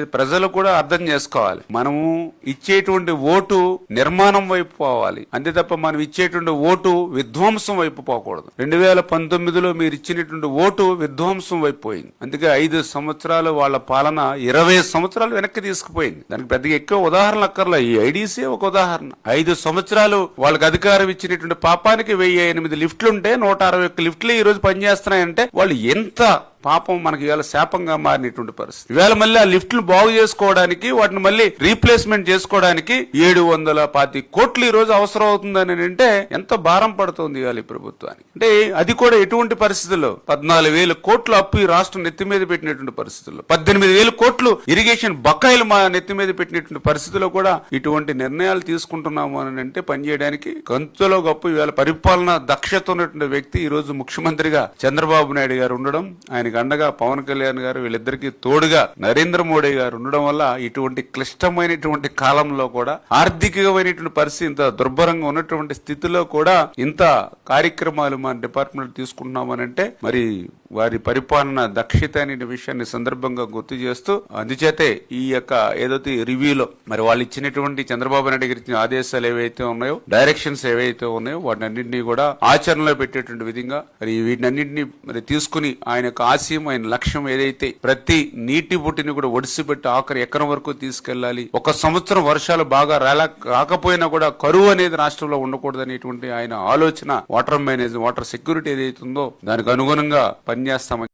ప్రజలు కూడా అర్థం చేసుకోవాలి. మనము ఇచ్చేటువంటి ఓటు నిర్మాణం వైపు పోవాలి. అంతే తప్ప మనం ఇచ్చేటువంటి ఓటు విధ్వంసం వైపు పోకూడదు. రెండు వేల పంతొమ్మిదిలో మీరు ఇచ్చినటువంటి ఓటు విధ్వంసం వైపు పోయింది. అందుకే ఐదు సంవత్సరాలు వాళ్ళ పాలన ఇరవై సంవత్సరాలు వెనక్కి తీసుకుపోయింది. దానికి పెద్దగా ఎక్కువ ఉదాహరణ అక్కర్లే ఈ ఐడీసీ ఒక ఉదాహరణ. ఐదు సంవత్సరాలు వాళ్ళకి అధికారం ఇచ్చినటువంటి పాపానికి వెయ్యి ఎనిమిది లిఫ్ట్లు ఉంటే నూట అరవై ఒక్క లిఫ్ట్లు ఈ రోజు పనిచేస్తున్నాయంటే వాళ్ళు ఎంత పాపం మనకి ఇవాళ శాపంగా మారినటువంటి పరిస్థితి. ఇవాళ మళ్ళీ ఆ లిఫ్ట్లు బాగు చేసుకోవడానికి వాటిని మళ్ళీ రీప్లేస్మెంట్ చేసుకోవడానికి ఏడు వందల పాతి కోట్లు ఈ రోజు అవసరం అవుతుందని అంటే ఎంత భారం పడుతుంది ఇవాళ ఈ ప్రభుత్వానికి. అంటే అది కూడా ఎటువంటి పరిస్థితుల్లో? పద్నాలుగు వేల కోట్లు అప్పు ఈ రాష్ట్రం నెత్తి మీద పెట్టినటువంటి పరిస్థితుల్లో. పద్దెనిమిది వేల కోట్లు ఇరిగేషన్ బకాయిలు మా నెత్తి మీద పెట్టినటువంటి పరిస్థితుల్లో కూడా ఇటువంటి నిర్ణయాలు తీసుకుంటున్నాము అని అంటే పనిచేయడానికి కంతులో గొప్ప ఇవాళ పరిపాలన దక్షత ఉన్నటువంటి వ్యక్తి ఈ రోజు ముఖ్యమంత్రిగా చంద్రబాబు నాయుడు గారు ఉండడం దానికి అండగా పవన్ కళ్యాణ్ గారు వీళ్ళిద్దరికీ తోడుగా నరేంద్ర మోడీ గారు ఉండడం వల్ల ఇటువంటి క్లిష్టమైనటువంటి కాలంలో కూడా ఆర్థికమైనటువంటి పరిస్థితి ఇంత దుర్భరంగా ఉన్నటువంటి స్థితిలో కూడా ఇంత కార్యక్రమాలు మన డిపార్ట్మెంట్ తీసుకుంటున్నామనంటే మరి వారి పరిపాలన దక్షిత అనే విషయాన్ని సందర్భంగా గుర్తు చేస్తూ అందుచేతే ఈ యొక్క ఏదైతే రివ్యూలో మరి వాళ్ళు ఇచ్చినటువంటి చంద్రబాబు నాయుడు గారి ఇచ్చిన ఆదేశాలు ఏవైతే ఉన్నాయో డైరెక్షన్స్ ఏవైతే ఉన్నాయో వాటినన్నింటినీ కూడా ఆచరణలో పెట్టేటువంటి విధంగా మరి వీటినన్నింటినీ మరి తీసుకుని ఆయన యొక్క ఆశయం ఆయన లక్ష్యం ఏదైతే ప్రతి నీటి బుట్టిని కూడా ఒడిసిపెట్టి ఆఖరి ఎకరం వరకు తీసుకెళ్ళాలి ఒక సంవత్సరం వర్షాలు బాగా రాకపోయినా కూడా కరువు అనేది రాష్ట్రంలో ఉండకూడదు అనేటువంటి ఆయన ఆలోచన వాటర్ మేనేజ్ వాటర్ సెక్యూరిటీ ఏదైతే ఉందో దానికి అనుగుణంగా పనిచేస్తామని